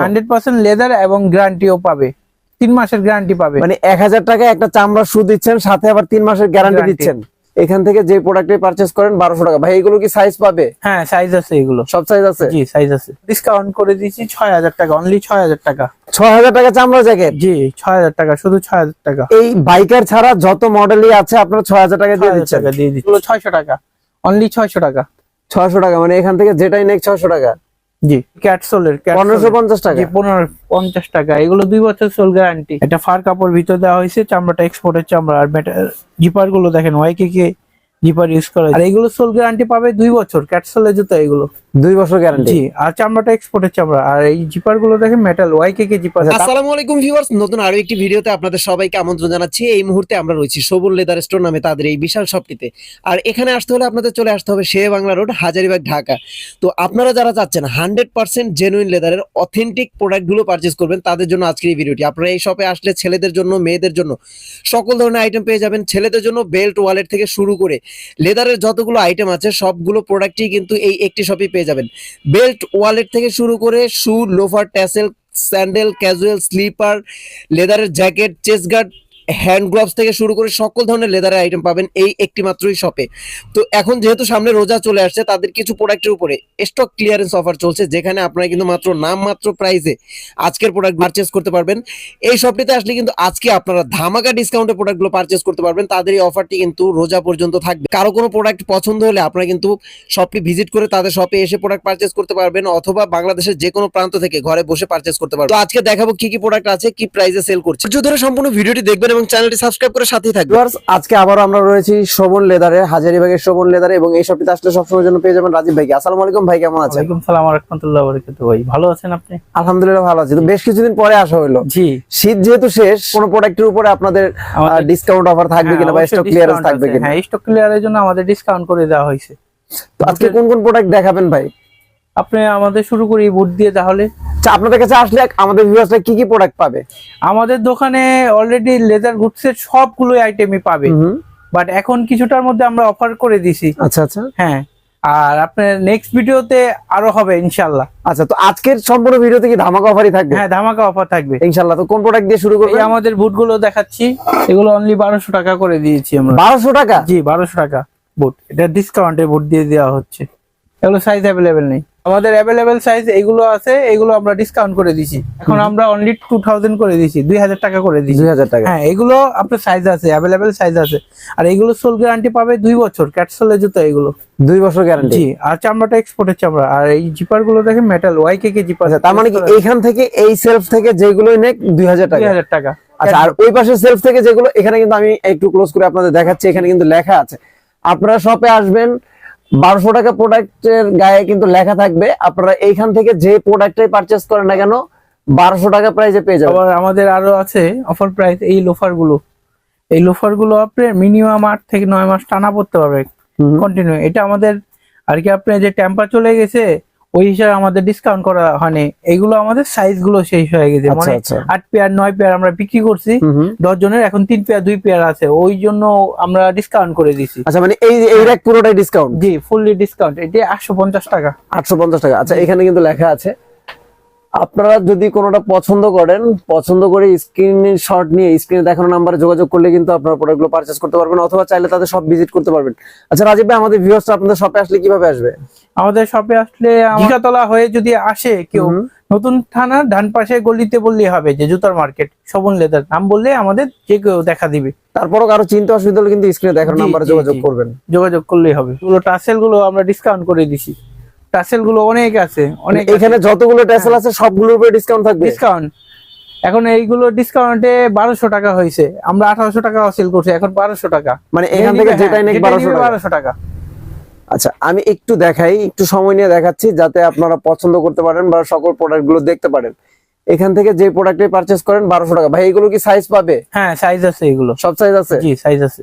Hundred percent leather এবং গ্যারান্টিও পাবে। তিন মাসের গ্যারান্টি পাবে। মানে এক হাজার টাকায় একটা চামড়া শু দিচ্ছেন সাথে আবার তিন মাসের গ্যারান্টি দিচ্ছেন। এখান থেকে যে প্রোডাক্টে পারচেস করেন বারোশো টাকা। ভাই এগুলো কি সাইজ পাবে? হ্যাঁ সাইজ আছে এগুলো। সব সাইজ আছে? জি সাইজ আছে। ডিসকাউন্ট করে দিয়েছি ছয় হাজার টাকা অনলি ছয় হাজার টাকা। ছয় হাজার টাকা চামড়া জ্যাকেট জি ছয় হাজার টাকা শুধু ছয় হাজার টাকা। এই বাইকার ছাড়া যত মডেলই আছে আপনারা ছয় হাজার টাকা দিয়ে 6,000 দিচ্ছেন। টাকা দিয়ে দিচ্ছি। ছয়শো টাকা অনলি ছয়শো টাকা। ছয়শো টাকা মানে এখান থেকে যেটাই নেক ছয়শো টাকা। জি। ক্যাটসোলের পনেরোশো পঞ্চাশ টাকা। জি পনেরো পঞ্চাশ টাকা। এগুলো দুই বছর সোল গ্যারান্টি এটা ফার কাপড় ভিতর দেওয়া হয়েছে চামড়াটা এক্সপোর্টের চামড়া আর জিপারগুলো দেখেন ওয়াইকে কে জিপার ইউজ করা আর এগুলো সোল গ্যারান্টি পাবে দুই বছর ক্যাটসোলের জুতো এগুলো। দুই বছর গ্যারান্টি আর চামড়াটা এক্সপোর্টের চামড়া আর এই জিপারগুলো দেখেন মেটাল ওয়াইকে কে জিপার আসসালামু আলাইকুম ভিউয়ার্স নতুন আরও একটি ভিডিওতে আপনাদের সবাইকে আমন্ত্রণ জানাচ্ছি। এই মুহূর্তে আমরা রয়েছি সবুল লেদার স্টোর নামে তাদের এই বিশাল শপটিতে আর এখানে আসতে হলে আপনাদের চলে আসতে হবে শেরে বাংলা রোড হাজারিবাগ ঢাকা। তো আপনারা যারা চাচ্ছেন হান্ড্রেড পার্সেন্ট জেনুইন লেদারের অথেন্টিক প্রোডাক্টগুলো পারচেস করবেন তাদের জন্য আজকের এই ভিডিওটি। আপনারা এই শপে আসলে ছেলেদের জন্য মেয়েদের জন্য সকল ধরনের আইটেম পেয়ে যাবেন। ছেলেদের জন্য বেল্ট ওয়ালেট থেকে শুরু করে লেদারের যতগুলো আইটেম আছে, সবগুলো প্রোডাক্টই কিন্তু এই একটি শপে পেয়ে যাবেন। বেল্ট ওয়ালেট থেকে শুরু করে shoe loafer tassel sandal casual slipper লেদারের jacket chest guard hand gloves থেকে শুরু করে সকল ধরনের লেদারের আইটেম পাবেন এই একটি মাত্রই শপে তো এখন যেহেতু সামনে রোজা চলে আসছে, তাদের কিছু প্রোডাক্টের উপরে স্টক ক্লিয়ারেন্স অফার চলছে, যেখানে আপনারা কিন্তু মাত্র নাম মাত্র প্রাইসে আজকের প্রোডাক্ট পারচেস করতে পারবেন। এই শপটিতে আসলে কিন্তু আজকে আপনারা ধামাকা ডিসকাউন্টে প্রোডাক্টগুলো পারচেস করতে পারবেন, তাদের এই অফারটি কিন্তু রোজা পর্যন্ত থাকবে। কারও কোনো প্রোডাক্ট পছন্দ হলে আপনারা কিন্তু শপটি ভিজিট করে তাদের শপে এসে প্রোডাক্ট পারচেজ করতে পারবেন, অথবা বাংলাদেশের যে কোনো প্রান্ত থেকে ঘরে বসে পারচেজ করতে পারবেন। তো আজকে দেখাবো কি কি প্রোডাক্ট আছে, কি প্রাইসে সেল করছে। ধরে সম্পূর্ণ ভিডিওটি দেখবেন এবং চ্যানেলটি সাবস্ক্রাইব করে সাথেই থাকবেন Viewers, আজকে আবারও আমরা রয়েছি শোভন লেদারে হাজারিবাগের শোভন লেদারে এবং এই শপটিতে আসলে সবসময় জন্য পেয়ে যাবেন রাজীব ভাইকে। আসসালামু আলাইকুম ভাই কেমন আছেন? ওয়ালাইকুম সালাম রহমতুল্লাহ বরকাত ভাই ভালো আছেন আপনি? আলহামদুলিল্লাহ ভালো আছি। তো বেশ কিছুদিন পরে আসা হলো। জি। শীত যেহেতু শেষ কোন প্রোডাক্টের উপরে আপনাদের ডিসকাউন্ট অফার থাকবে হ্যাঁ, কিনা বা স্টক ক্লিয়ারেন্স থাকবে কিনা? হ্যাঁ স্টক ক্লিয়ারের জন্য আমাদের ডিসকাউন্ট করে দেওয়া হয়েছে। তো আজকে কোন কোন প্রোডাক্ট দেখাবেন ভাই? আপনি আমাদের শুরু করি বুট দিয়ে তাহলে। আচ্ছা আপনাদের কাছে আসলে আমাদের ভিউয়ার্সরা কি কি প্রোডাক্ট পাবে? আমাদের দোকানে অলরেডি লেদার গুডসের সবগুলো আইটেমই পাবে। বাট এখন কিছুটার মধ্যে আমরা অফার করে দিছি। আচ্ছা আচ্ছা। হ্যাঁ। আর আপনার নেক্সট ভিডিওতে আরও হবে ইনশাল্লাহ আচ্ছা তো আজকের সম্পূর্ণ ভিডিওতে কি ধামাকা অফারই থাকবে? হ্যাঁ ধামাকা অফার থাকবে। ইনশাআল্লাহ তো কোন প্রোডাক্ট দিয়ে শুরু এই করবেন আমাদের বুটগুলো দেখাচ্ছি। এগুলো অনলি বারোশো টাকা করে দিয়েছি আমরা। বারোশো টাকা? জি বারোশো টাকা বুট এটা ডিসকাউন্টে বুট দিয়ে দেওয়া হচ্ছে। এগুলো সাইজ অ্যাভেলেবেল নেই। আমাদের অ্যাভেলেবেল সাইজ এগুলো আছে এগুলো আমরা ডিসকাউন্ট করে দিছি। এখন আমরা অনলি টু থাউজেন্ড করে দিছি দুই হাজার টাকা করে দিছি। দুই হাজার টাকা। হ্যাঁ এগুলো আপনার সাইজ আছে অ্যাভেলেবেল সাইজ আছে। আর এগুলো সোল গ্যারান্টি পাবে দুই বছর ক্যাটসোলের জুতো এগুলো। দুই বছর গ্যারান্টি আর চামড়াটা এক্সপোর্টের চামড়া। আর এই জিপারগুলো দেখেন metal Y K K zipper তার মানে কি এইখান থেকে এই সেলফ থেকে যেগুলোই নেক দুই হাজার টাকা? দুই হাজার টাকা। আচ্ছা আর ওই পাশে সেলফ থেকে যেগুলো এখানে কিন্তু আমি একটু ক্লোজ করে আপনাদের দেখাচ্ছি এখানে কিন্তু লেখা আছে। আপনারা শপে আসবেন বারোশো টাকা প্রোডাক্টের গায়ে কিন্তু লেখা থাকবে। আপনারা এইখান থেকে যে প্রোডাক্টটাই পারচেস করেন না কেন বারোশো টাকা প্রাইসে পেয়ে যাবেন। আবার আমাদের আরও আছে অফার প্রাইস এই লোফারগুলো। এই লোফারগুলো আপনি মিনিমাম আট থেকে নয় মাস টানা পড়তে পারবে কন্টিনিউ এটা আমাদের আর কি আপনি যে টেম্পার চলে গেছে ওই হিসাবে আমাদের ডিসকাউন্ট করা হয়নি। এগুলো আমাদের সাইজগুলো শেষ হয়ে গেছে। আচ্ছা মানে আচ্ছা। আট পেয়ার নয় পেয়ার আমরা বিক্রি করছি। দশ জনের এখন তিন পেয়ার দুই পেয়ার আছে। ওই জন্য আমরা ডিসকাউন্ট করে দিছি আচ্ছা মানে এই এই র্যাক পুরোটাই ডিসকাউন্ট জি ফুললি ডিসকাউন্ট এটা আটশো পঞ্চাশ টাকা। আটশো পঞ্চাশ টাকা। আচ্ছা এখানে কিন্তু লেখা আছে আপনারা যদি কোনোটা পছন্দ করেন পছন্দ করে স্ক্রিন শট নিয়ে স্ক্রিনে দেখানো নাম্বারে যোগাযোগ করলে কিন্তু আপনারা প্রোডাক্টগুলো পারচেস করতে পারবেন অথবা চাইলে তাদের সব ভিজিট করতে পারবেন। আচ্ছা রাজীব ভাই আমাদের ভিউয়ার্সরা আপনাদের শপে আসলে কীভাবে আসবে? আমাদের শপে আসলে জিকাতলা হয়ে যদি আসে কেউ নতুন থানা ডান পাশে গলিতে বললেই হবে যে জুতার মার্কেট শোভন লেদার নাম বললে আমাদের যে কেউ দেখা দিবে। তারপরও কারও চিন্তা অসুবিধা হলে কিন্তু স্ক্রিনে দেখানো নাম্বারে যোগাযোগ করবেন। যোগাযোগ করলেই হবে। এগুলো টাসেলগুলো আমরা ডিসকাউন্ট করে দিছি। টাসেলগুলো অনেক আছে অনেক এখানে যতগুলো ট্যাসেল আছে সবগুলোর উপরে ডিসকাউন্ট থাকবে? ডিসকাউন্ট এখন এইগুলো ডিসকাউন্টে বারোশো টাকা হয়েছে। আমরা আঠারোশো টাকা সেল করছি এখন বারোশো টাকা। মানে এখান থেকে যেটাই নেক বারোশো টাকা। বারোশো টাকা। আচ্ছা আমি একটু দেখাই একটু সময় নিয়ে দেখাচ্ছি যাতে আপনারা পছন্দ করতে পারেন বা সকল প্রোডাক্টগুলো দেখতে পারেন। এখান থেকে যে প্রোডাক্টে পারচেস করেন বারোশো টাকা। ভাই এগুলো কি সাইজ পাবে? হ্যাঁ সাইজ আছে এগুলো। সব সাইজ আছে? জি সাইজ আছে।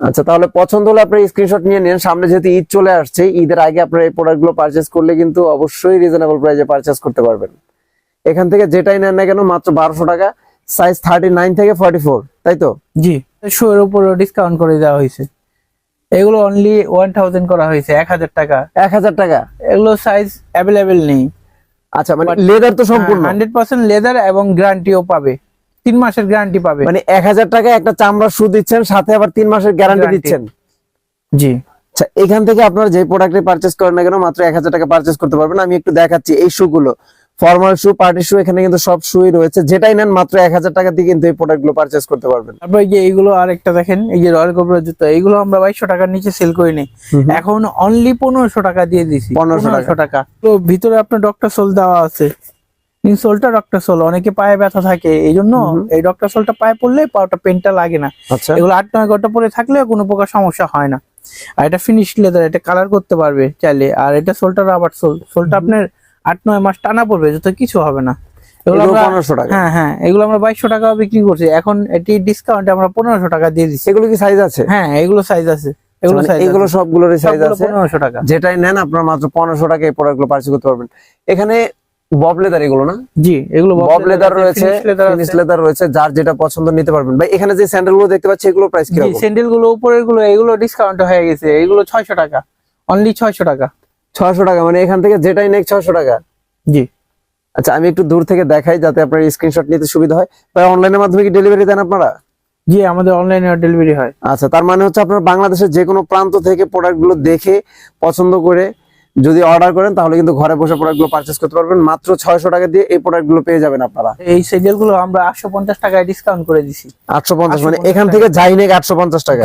আচ্ছা তাহলে পছন্দ হলে আপনি স্ক্রিনশট নিয়ে নেন। সামনে যেহেতু ঈদ চলে আসছে ঈদের আগে আপনার এই প্রোডাক্টগুলো পারচেস করলে কিন্তু অবশ্যই রিজনেবল প্রাইসে পারচেস করতে পারবেন। এখান থেকে যেটাই নেন না কেন মাত্র বারোশো টাকা সাইজ থার্টি নাইন থেকে ফর্টি ফোর তাই তো? জি শো এর উপর ডিসকাউন্ট করে দেওয়া হয়েছে। এগুলো অনলি ওয়ান থাউজেন্ড করা হয়েছে এক হাজার টাকা। এক হাজার টাকা? এগুলো সাইজ অ্যাভেলেবেল নেই। আচ্ছা মানে লেদার তো সম্পূর্ণ? হান্ড্রেড পার্সেন্ট লেদার এবং গ্যারান্টিও পাবে। তিন মাসের গ্যারান্টি পাবে। মানে এক হাজার টাকা একটা চামড়ার শু দিচ্ছেন সাথে আবার তিন মাসের গ্যারান্টি দিচ্ছেন। জি। আচ্ছা এখান থেকে আপনারা যে প্রোডাক্টে পারচেস করেন না কেন মাত্র এক হাজার টাকা পারচেস করতে পারবেন। আমি একটু দেখাচ্ছি এই শু গুলো ফর্মাল শু পার্টি শু এখানে কিন্তু সব শুই রয়েছে। যেটাই নেন মাত্র এক হাজার টাকা দিয়ে কিন্তু এই প্রোডাক্টগুলো পারচেস করতে পারবেন। তারপর এই যে এইগুলো আরেকটা দেখেন এই যে রয়্যাল কোবরা জুতো এইগুলো আমরা বাইশশো টাকার নিচে সেল করি নি এখন অনলি পনেরোশো টাকা দিয়ে দিছি। পনেরোশো টাকা। টাকা। তো ভিতরে আপনার ডক্টর সোল দেওয়া আছে। ইনসোলটা ডক্টর সোল অনেকে পায়ে ব্যথা থাকে এই জন্য। এই ডক্টর সোলটা পায়ে পড়লে পাওয়াটা পেনটা লাগে না। আচ্ছা। এগুলো আট নয় ঘণ্টা পরে থাকলেও কোনো প্রকার সমস্যা হয় না। আর এটা ফিনিশ লেদার এটা কালার করতে পারবে চাইলে। আর এটা সোলটা রাবার সোল সোলটা আপনার আট নয় মাস টানা পড়বে যত কিছু হবে না। এগুলো পনেরোশো টাকা। হ্যাঁ হ্যাঁ এগুলো আমরা বাইশশো টাকা বিক্রি করছি। এখন এটি ডিসকাউন্টে আমরা পনেরোশো টাকা দিয়ে দিচ্ছি। এগুলো কি সাইজ আছে? হ্যাঁ এগুলো সাইজ আছে। এগুলো মানে এগুলো সাইজ আছে। পনেরোশো টাকা। যেটাই নেন আপনারা মাত্র পনেরোশো টাকা এই করতে পারবেন। এখানে বব লেদার এগুলো না? জি এগুলো বব লেদার রয়েছে লেদার ফিনিশ লেদার রয়েছে যার যেটা পছন্দ নিতে পারবেন। ভাই এখানে যে স্যান্ডেলগুলো দেখতে পাচ্ছি এগুলো প্রাইস জি কীরকম? স্যান্ডেলগুলো উপরেরগুলো এগুলো ডিসকাউন্ট হয়ে গেছে। এগুলো ছয়শো টাকা। অনলি ছয়শো টাকা। ছয়শো টাকা মানে এখান থেকে যেটাই নেক টাকা। জি। আচ্ছা আমি একটু দূর থেকে দেখাই যাতে আপনার স্ক্রিনশট নিতে সুবিধা হয়। ভাই অনলাইনের মাধ্যমে কি ডেলিভারি দেন আপনারা? জি আমাদের অনলাইনে ডেলিভারি হয়। আচ্ছা তার মানে হচ্ছে আপনার বাংলাদেশের যে কোনো প্রান্ত থেকে প্রোডাক্টগুলো দেখে পছন্দ করে যদি অর্ডার করেন তাহলে কিন্তু ঘরে বসে প্রোডাক্টগুলো পারচেস করতে পারবেন। মাত্র ছয়শো টাকা দিয়ে এই প্রোডাক্টগুলো পেয়ে যাবেন আপনারা। এই সিরিয়ালগুলো আমরা আটশো পঞ্চাশ টাকায় ডিসকাউন্ট করে দিচ্ছি আটশো পঞ্চাশ মানে এখান থেকে যাই নেই আটশো পঞ্চাশ টাকা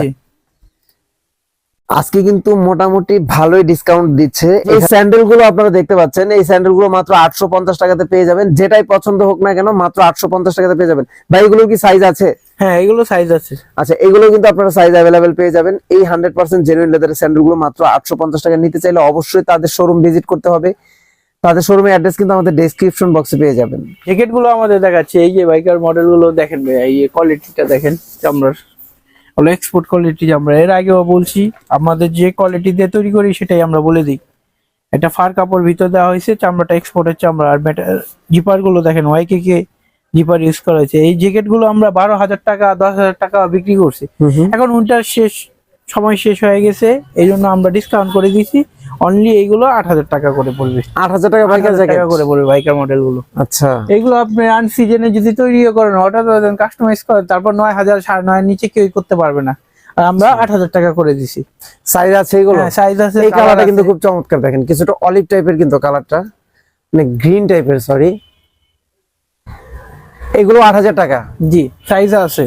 আজকে কিন্তু মোটামুটি ভালোই ডিসকাউন্ট দিচ্ছে। এই স্যান্ডেলগুলো আপনারা দেখতে পাচ্ছেন এই স্যান্ডেলগুলো মাত্র আটশো পঞ্চাশ টাকাতে পেয়ে যাবেন। যেটাই পছন্দ হোক না কেন মাত্র আটশো পঞ্চাশ টাকাতে পেয়ে যাবেন। ভাই এগুলো কি সাইজ আছে? হ্যাঁ এগুলো সাইজ আছে। আচ্ছা এগুলো কিন্তু আপনারা সাইজ অ্যাভেলেবেল পেয়ে যাবেন। এই হান্ড্রেড পার্সেন্ট জেনুইন লেদারের স্যান্ডেলগুলো মাত্র আটশো পঞ্চাশ টাকা নিতে চাইলে অবশ্যই তাদের শোরুম ভিজিট করতে হবে। তাদের শোরুমের অ্যাড্রেস কিন্তু আমাদের ডেসক্রিপশন বক্সে পেয়ে যাবেন। জ্যাকেটগুলো আমাদের দেখাচ্ছে। এই যে বাইকার মডেলগুলো দেখেন এই কোয়ালিটিটা দেখেন চামড়ার। হলো এক্সপোর্ট কোয়ালিটি আমরা এর আগেও বলছি আমাদের যে কোয়ালিটি দিয়ে তৈরি করি সেটাই আমরা বলে দিই। এটা ফার কাপড় ভিতর দেওয়া হয়েছে চামড়াটা এক্সপোর্টের চামড়া আর জিপারগুলো দেখেন ওয়াইকে কে জিপার ইউজ করা হয়েছে। এই জ্যাকেটগুলো আমরা বারো হাজার টাকা দশ হাজার টাকা বিক্রি করছি। এখন উইন্টার শেষ সময় শেষ হয়ে গেছে এই জন্য আমরা ডিসকাউন্ট করে দিয়েছি। অনলি এইগুলো আট হাজার টাকা করে পড়বে। আট হাজার টাকা বাইকের টাকা করে পড়বে বাইকার মডেলগুলো আচ্ছা। এইগুলো আপনি আনসিজনে যদি তৈরিও করেন অর্ডার দেন কাস্টমাইজ করেন তারপর নয় হাজার সাড়ে নয় নিচে কেউ করতে পারবে না। আর আমরা আট হাজার টাকা করে দিছি। সাইজ আছে এগুলো? হ্যাঁ সাইজ আছে এই কালারটা কিন্তু খুব চমৎকার দেখেন কিছুটা অলিভ টাইপের কিন্তু কালারটা মানে গ্রিন টাইপের সরি এগুলো আট হাজার টাকা। জি সাইজ আছে।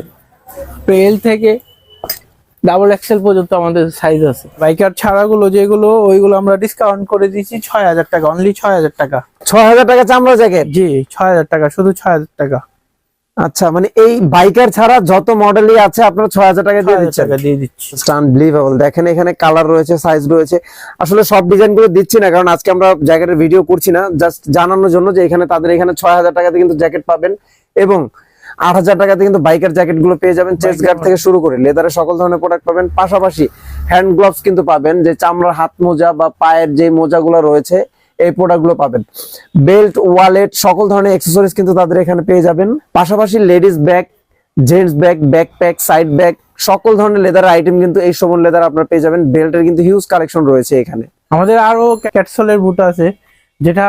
এল থেকে ডাবল এক্সেল পর্যন্ত আমাদের সাইজ আছে। বাইকার ছাড়াগুলো যেগুলো ওইগুলো আমরা ডিসকাউন্ট করে দিচ্ছি ছয় হাজার টাকা অনলি ছয় হাজার টাকা। ছয় হাজার টাকা চামড়া জ্যাকেট জি ছয় হাজার টাকা শুধু ছয় হাজার টাকা। আচ্ছা মানে এই বাইকার ছাড়া যত মডেলই আছে আপনারা ছয় হাজার টাকা দিয়ে দিচ্ছেন? টাকা দিয়ে দিচ্ছি। আনবিলিভেবল দেখেন এখানে কালার রয়েছে সাইজ রয়েছে। আসলে সব ডিজাইনগুলো দিচ্ছি না কারণ আজকে আমরা জ্যাকেটের ভিডিও করছি না। জাস্ট জানানোর জন্য যে এখানে তাদের এখানে ছয় হাজার টাকাতে কিন্তু জ্যাকেট পাবেন। এবং আট হাজার টাকাতে কিন্তু বাইকের জ্যাকেটগুলো পেয়ে যাবেন চেস্ট গার্ড থেকে শুরু করে লেদারের সকল ধরনের প্রোডাক্ট পাবেন। পাশাপাশি হ্যান্ড গ্লাভস কিন্তু পাবেন যে চামড়ার হাত মোজা বা পায়ের যে মোজাগুলো রয়েছে এই প্রোডাক্টগুলো পাবেন। বেল্ট ওয়ালেট সকল ধরনের অ্যাক্সেসরিজ কিন্তু তাদের এখানে পেয়ে যাবেন। পাশাপাশি ladies bag gents bag backpack side bag সকল ধরনের লেদার আইটেম কিন্তু এই সমন লেদার আপনারা পেয়ে যাবেন। বেল্টের কিন্তু হিউজ কালেকশন রয়েছে এখানে। আমাদের আরও ক্যাটসলের বুট আছে যেটা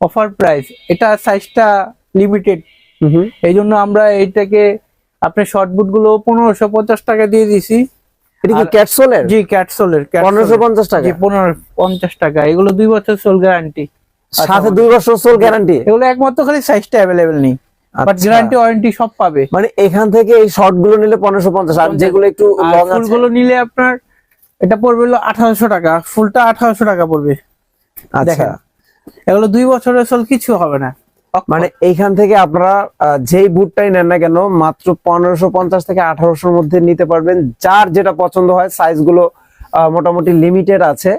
অফার প্রাইস এটা সাইজটা লিমিটেড এই জন্য আমরা এইটাকে আপনার শর্ট বুটগুলো পনেরোশো পঞ্চাশ টাকা দিয়ে দিছি। জি ক্যাটসোলের পনেরোশো পঞ্চাশ টাকা? পনেরো পঞ্চাশ টাকা। এগুলো দুই বছর সোল গ্যারান্টি সাথে দুই বছর সোল গ্যারান্টি এগুলো একমাত্র খালি সাইজটা অ্যাভেলেবেল নেই। বাট আচ্ছা। গ্যারান্টি ওয়ারেন্টি সব পাবে। মানে এখান থেকে এই শর্টগুলো নিলে পনেরোশো পঞ্চাশ আর যেগুলো একটু আর লং আছে। ফুলগুলো নিলে আপনার এটা পড়বে হলো আঠারোশো টাকা। ফুলটা আঠারোশো টাকা পড়বে। আচ্ছা। এগুলো দুই বছরের সোল কিছু হবে না। মানে এইখান থেকে আপনারা যেই বুটটাই নেন না কেন মাত্র পনেরোশো পঞ্চাশ থেকে আঠারোশোর মধ্যে নিতে পারবেন। যার যেটা পছন্দ হয় সাইজগুলো আহ, মোটামুটি লিমিটেড আছে।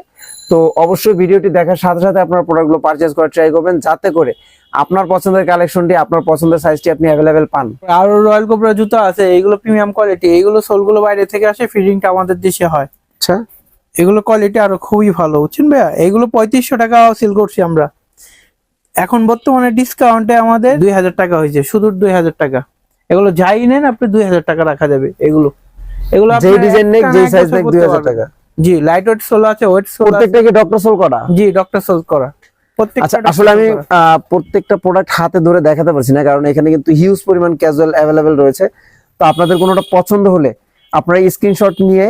তো অবশ্যই ভিডিওটি দেখার সাথে সাথে আপনার প্রোডাক্টগুলো পারচেজ করার ট্রাই করবেন যাতে করে আপনার পছন্দের কালেকশনটি আপনার পছন্দের সাইজটি আপনি অ্যাভেলেবেল পান। আরও রয়্যাল কোবরা জুতো আছে এইগুলো প্রিমিয়াম কোয়ালিটি এইগুলো সোলগুলো বাইরে থেকে আসে ফিটিংটা আমাদের দেশে হয়। আচ্ছা। এগুলো কোয়ালিটি আরও খুবই ভালো বুঝছেন ভাইয়া? এগুলো পঁয়ত্রিশশো টাকা সেল করছি আমরা। এখন বর্তমানে ডিসকাউন্টে আমাদের দুই হাজার টাকা হয়েছে শুধু দুই হাজার টাকা। এগুলো যাই নেন আপনি দুই হাজার টাকা রাখা যাবে এগুলো। এগুলো যেই ডিজাইন নেই যেই সাইজ বছর দুই হাজার টাকা। জি লাইট ওয়েট সোল আছে ওয়েট সোল প্রত্যেকটা কি ডক্টর সোল করা? জি ডক্টর সোল করা। আচ্ছা আসলে আমি প্রত্যেকটা প্রোডাক্ট হাতে ধরে দেখাতে পারছি না কারণ এখানে কিন্তু হিউজ পরিমাণ ক্যাজুয়াল অ্যাভেলেবেল রয়েছে। তো আপনাদের কোনোটা পছন্দ হলে আপনারা স্ক্রিনশট নিয়ে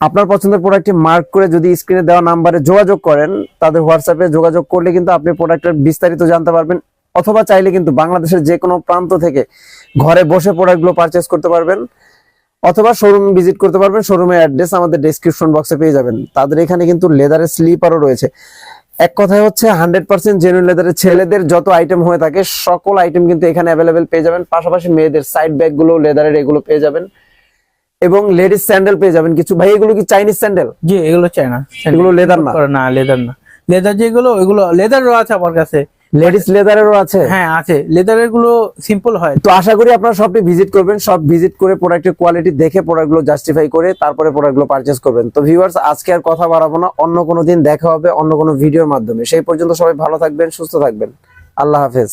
আপনার পছন্দের প্রোডাক্টটি মার্ক করে যদি স্ক্রিনে দেওয়া নাম্বারে যোগাযোগ করেন, তাদের হোয়াটসঅ্যাপে যোগাযোগ করলে কিন্তু আপনি প্রোডাক্টের বিস্তারিত জানতে পারবেন। অথবা চাইলে কিন্তু বাংলাদেশের যে কোনো প্রান্ত থেকে ঘরে বসে প্রোডাক্টগুলো পারচেস করতে পারবেন। অথবা শোরুম ভিজিট করতে পারবেন। শোরুমের অ্যাড্রেস আমাদের ডেসক্রিপশন বক্সে পেয়ে যাবেন। তাদের এখানে কিন্তু লেদারের স্লিপারও রয়েছে। এক কথায় হচ্ছে হান্ড্রেড পার্সেন্ট জেনুইন লেদারের ছেলেদের যত আইটেম হয়ে থাকে, সকল আইটেম কিন্তু এখানে অ্যাভেলেবেল পেয়ে যাবেন। পাশাপাশি মেয়েদের সাইড ব্যাগগুলো লেদারের এগুলো পেয়ে যাবেন। এবং লেডিস স্যান্ডেল পেয়ে যাবেন। কিছু ভাই এগুলো কি চাইনিজ স্যান্ডেল? জি এগুলো চাই না। এগুলো leather না? না লেদার না। লেদার যেগুলো ওইগুলো লেদারও আছে আমার কাছে। লেডিস লেদারেরও আছে? হ্যাঁ আছে। লেদারেরগুলো সিম্পল হয়। তো আশা করি আপনারা সবটি ভিজিট করবেন সব ভিজিট করে প্রোডাক্টের কোয়ালিটি দেখে প্রোডাক্টগুলো জাস্টিফাই করে তারপরে প্রোডাক্টগুলো পারচেস করবেন। তো ভিউয়ার্স আজকে আর কথা বাড়াবো না অন্য কোনো দিন দেখা হবে অন্য কোনো ভিডিওর মাধ্যমে। সেই পর্যন্ত সবাই ভালো থাকবেন সুস্থ থাকবেন। আল্লাহ হাফেজ।